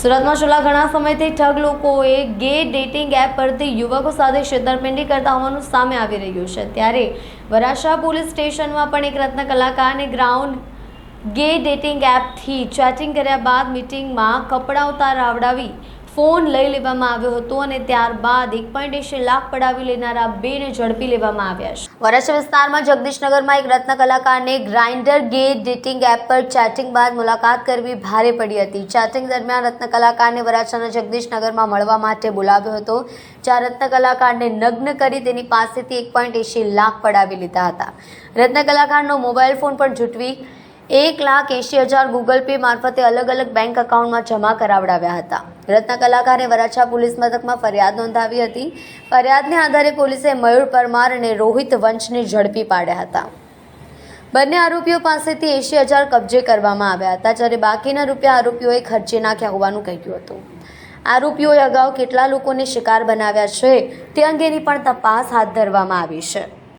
સુરતમાં છેલ્લા ઘણા સમયથી ઠગ લોકોએ ગે ડેટિંગ એપ પરથી યુવકો સાથે છેતરપિંડી કરતા હોવાનું સામે આવી રહ્યું છે. ત્યારે વરાછા પોલીસ સ્ટેશનમાં પણ એક રત્ન કલાકારને ગ્રાઉન્ડ ગે ડેટિંગ એપથી ચેટિંગ કર્યા બાદ મીટિંગમાં કપડાં ઉતાર આવડાવી ફોન લઈ લેવામાં આવ્યો હતો અને ત્યારબાદ એક પોઈન્ટ એસી લાખ પડાવી લેનારા બેને ઝડપી લેવામાં આવ્યા છે. વરાછા વિસ્તારમાં જગદીશનગરમાં એક રત્ન કલાકારને ગ્રાઇન્ડર ગેટ ડેટિંગ એપ પર ચેટિંગ બાદ મુલાકાત કરવી ભારે પડી હતી. ચેટિંગ દરમિયાન રત્ન કલાકારને વરાછાના જગદીશનગરમાં મળવા માટે બોલાવ્યો હતો, જ્યાં રત્ન કલાકારને નગ્ન કરી તેની પાસેથી એક પોઈન્ટ એસી લાખ પડાવી લીધા હતા. રત્ન કલાકારનો મોબાઈલ ફોન પણ જૂટવી એક લાખ એંશી હજાર ગૂગલ પે મારફતે અલગ અલગ બેંક એકાઉન્ટમાં જમા કરાવડાવ્યા હતા. રત્ન કલાકારે વરાછા પોલીસ મથકમાં ફરિયાદ નોંધાવી હતી. ફરિયાદને આધારે પોલીસે મયુર પરમાર અને રોહિત વંશને ઝડપી પાડ્યા હતા. બંને આરોપીઓ પાસેથી એંશી હજાર કબજે કરવામાં આવ્યા હતા, જ્યારે બાકીના રૂપિયા આરોપીઓએ ખર્ચે નાખ્યા હોવાનું કહ્યું હતું. આરોપીઓએ અગાઉ કેટલા લોકોને શિકાર બનાવ્યા છે તે અંગેની પણ તપાસ હાથ ધરવામાં આવી છે.